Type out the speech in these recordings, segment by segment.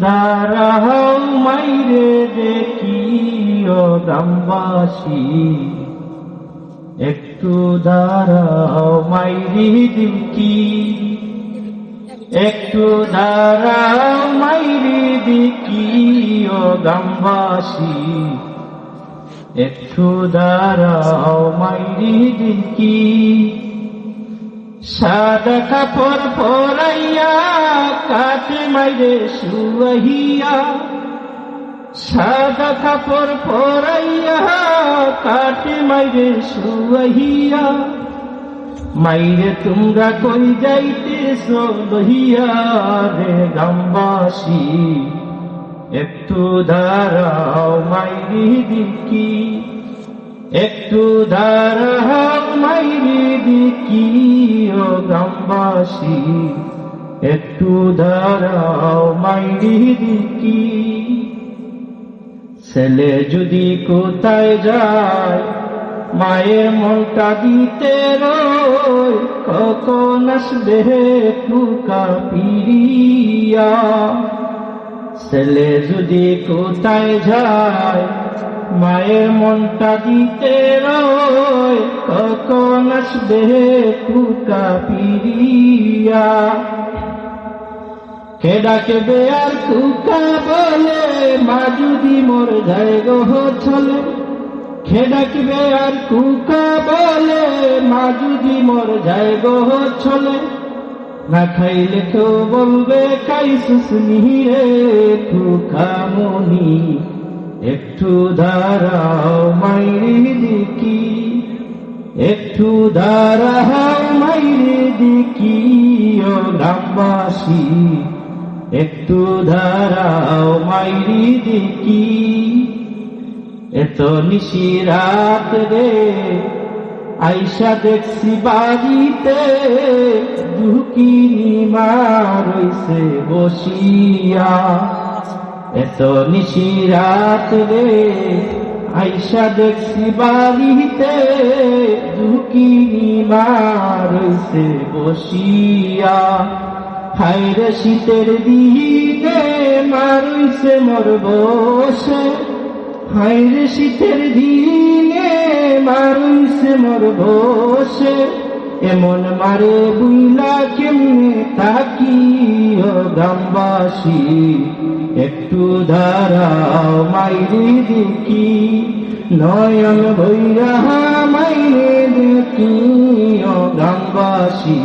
দাঁড়াও মাইরে দেখি ও গ্রামবাসী। একটু দাঁড়াও মাইরি দিকি একটু দাঁড়াও মাইরি দিকি ও গ্রামবাসী। একটু দাঁড়াও মাইরি দিকি সাদা কাপড় পরাইয়া কাটে মাইরে শুয়াইয়া। সাদা কাপড় পরাইয়া কাটে মাইরে শুয়াইয়া। মাইরে তোমরা কই যাইতে সহিয়া রে গামবাসী একটু দাঁড়াও মাইরি দিকি। একটু দাঁড়াও মাইরি দিকি। গ্রামবাসী, একটু দাঁড়াও মাইরি দিকি। ছেলে যদি কোথায় যায়, মায়ের মনটা দিতে কখন আসবে টুকা পিরিয়া? ছেলে যদি কোথায় যায় মায়ের মনটা দিতে রয় কখন আসবে পিরিয়া। কে ডাকবে আর কুকা বলে, মা যদি মোর যায় গহ ছলে খে আর কুকা বলে, মা যদি মোর যায় গহ ছলে। না খাইলে কেউ বলবে খাইছিস নিরে কুকা মনি। একটু দাঁড়াও মাইরি দিকি একটু দাঁড়াও মাইরে দিকি ও গ্রামবাসী। একটু দাঁড়াও মাইরি দিকি এত নিশি রাত রে, আইসা দেখছি বাড়িতে। ঝুঁকি মারইছে বসিয়া। এত নিশি রাত রে আইসা দেখছি বাড়িতে ঝুঁকি মারইছে বসিয়া। হাইরে শীতের দিনে মারইছে মোর বসে। হাইরে শীতের দিনে মারইছে মোর বসে। এমন মারে বুইলা কেমনে তাকি ও গ্রামবাসী? একটু দাঁড়াও মাইরে দেখি, নয়ন বৈরা মাইরে দেখি ও গ্রামবাসী।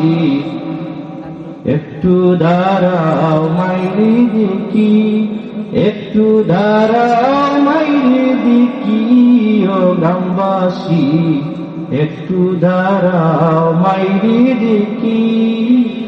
একটু দাঁড়াও মাইরে দেখি, একটু দাঁড়াও মাইরে দেখি ও গ্রামবাসী। একটু দাঁড়াও মাইরি দেখি।